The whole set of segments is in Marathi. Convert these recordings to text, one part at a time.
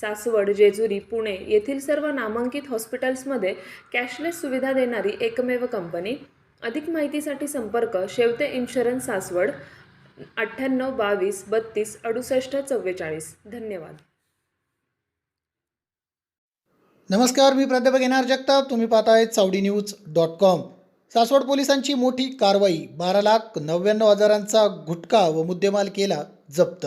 सासवड जेजुरी पुणे येथील सर्व नामांकित हॉस्पिटल्समध्ये कॅशलेस सुविधा देणारी एकमेव कंपनी. अधिक माहितीसाठी संपर्क शेवते इन्शुरन्स सासवड अठ्ठ्याण्णव बावीस बत्तीस अडुसष्ट चव्वेचाळीस. धन्यवाद. नमस्कार मी प्राध्यापक येणार जगताप. तुम्ही पाहताय Chavadi news dot com. Saswad पोलिसांची मोठी कारवाई बारा लाख नव्याण्णव हजारांचा गुटखा व मुद्देमाल केला जप्त.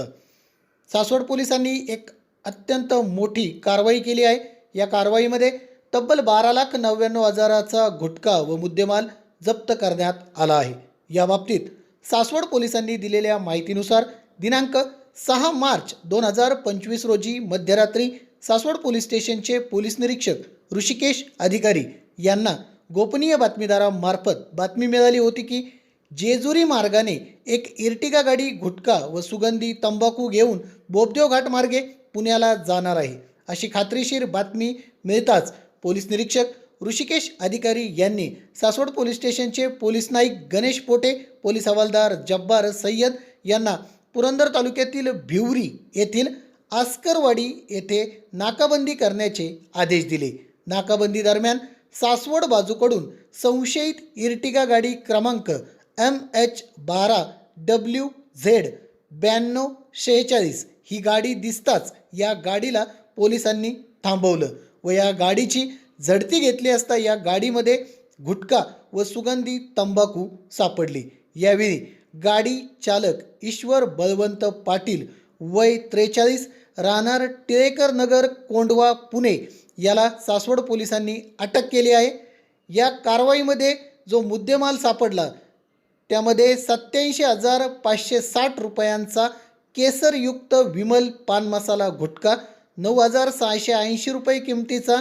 सासवड पोलिसांनी एक अत्यंत मोठी कारवाई केली आहे. या कारवाईमध्ये तब्बल बारा लाख नव्याण्णव हजाराचा गुटखा व मुद्देमाल जप्त करण्यात आला आहे. या बाबतीत सासवड पोलिसांनी दिलेल्या माहितीनुसार दिनांक सहा मार्च दोन हजार पंचवीस रोजी मध्यरात्री सासवड पोलीस स्टेशनचे पोलीस निरीक्षक ऋषिकेश अधिकारी यांना गोपनीय बातमीदारामार्फत बातमी मिळाली होती की जेजुरी मार्गाने एक इर्टिगा गाडी गुटखा व सुगंधी तंबाखू घेऊन बोबदेव घाट मार्गे पुण्याला जाणार आहे. अशी खात्रीशीर बातमी मिळताच पोलीस निरीक्षक ऋषिकेश अधिकारी यांनी सासवड पोलीस स्टेशनचे पोलीस नाईक गणेश पोटे पोलीस हवालदार जब्बार सय्यद यांना पुरंदर तालुक्यातील भिवरी येथील आस्करवाडी येथे नाकाबंदी करण्याचे आदेश दिले. नाकाबंदी दरम्यान सासवड बाजूकडून संशयित इर्टिगा गाडी क्रमांक एम एच बारा डब्ल्यू झेड ब्याण्णव शेहेचाळीस ही गाडी दिसताच या गाडीला पोलिसांनी थांबवलं व या गाडीची झडती घेतली असता या गाडीमध्ये गुटखा व सुगंधी तंबाखू सापडली. यावेळी गाडी चालक ईश्वर बळवंत पाटील वय त्रेचाळीस राहणार टिळेकर नगर कोंडवा पुणे याला सासवड पोलिसांनी अटक केली आहे. या कारवाईमध्ये जो मुद्देमाल सापडला त्यामध्ये सत्याऐंशी हजार पाचशे साठ रुपयांचा केसरयुक्त विमल पान मसाला गुटखा नऊ हजार सहाशे ऐंशी रुपये किमतीचा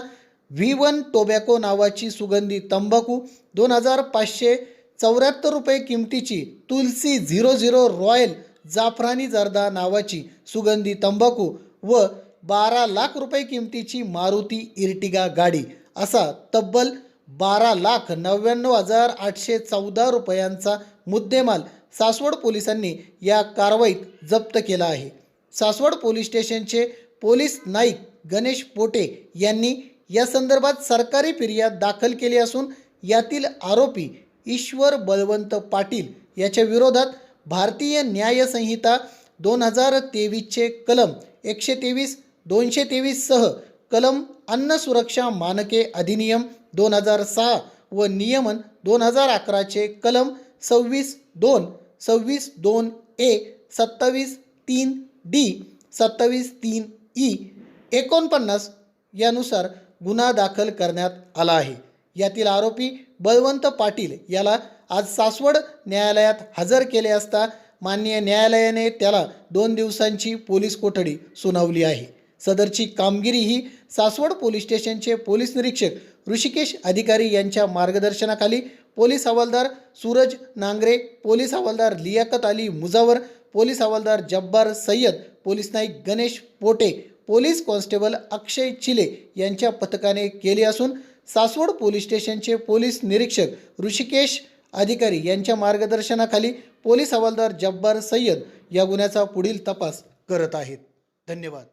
व्ही वन टोबॅको नावाची सुगंधी तंबाखू दोन हजार पाचशे चौऱ्याहत्तर रुपये किमतीची Tulsi zero zero royal Jafrani zarda नावाची सुगंधी तंबाखू व बारा लाख रुपये किमतीची मारुती इर्टिगा गाडी असा तब्बल बारा लाख नव्याण्णव हजार आठशे चौदा रुपयांचा मुद्देमाल सासवड पोलिसांनी या कारवाईत जप्त केला आहे. सासवड पोलीस स्टेशनचे पोलीस नाईक गणेश पोटे यांनी या संदर्भात सरकारी फिर्याद दाखल केली असून यातील आरोपी ईश्वर बळवंत पाटील याच्या विरोधात भारतीय न्यायसंहिता दोन हजार तेवीसचे कलम एकशे तेवीस दोनशे तेवीससह कलम अन्न सुरक्षा मानके अधिनियम दोन हजार सहा व नियमन दोन हजार अकराचे कलम सव्वीस दोन सव्वीस दोन ए सत्तावीस तीन डी सत्तावीस तीन ई एकोणपन्नास यानुसार गुन्हा दाखल करण्यात आला आहे. यातील आरोपी बळवंत पाटील याला आज सासवड न्यायालयात हजर केले असता माननीय न्यायालयाने त्याला दोन दिवसांची पोलीस कोठडी सुनावली आहे. सदरची कामगिरी ही सासवड पोलीस स्टेशनचे पोलीस निरीक्षक ऋषिकेश अधिकारी यांच्या मार्गदर्शनाखाली पोलीस हवालदार सूरज नांगरे पोलीस हवालदार Liaquat Ali Mujawar police havaldar Jabbar Sayyad police naik Ganesh Pote police constable Akshay Chile यांच्या पथकाने केली असून सासवड पोलीस स्टेशनचे पोलीस निरीक्षक ऋषिकेश अधिकारी यांच्या मार्गदर्शनाखाली पोलीस हवालदार जब्बार सय्यद या गुन्ह्याचा पुढील तपास करत आहेत. धन्यवाद.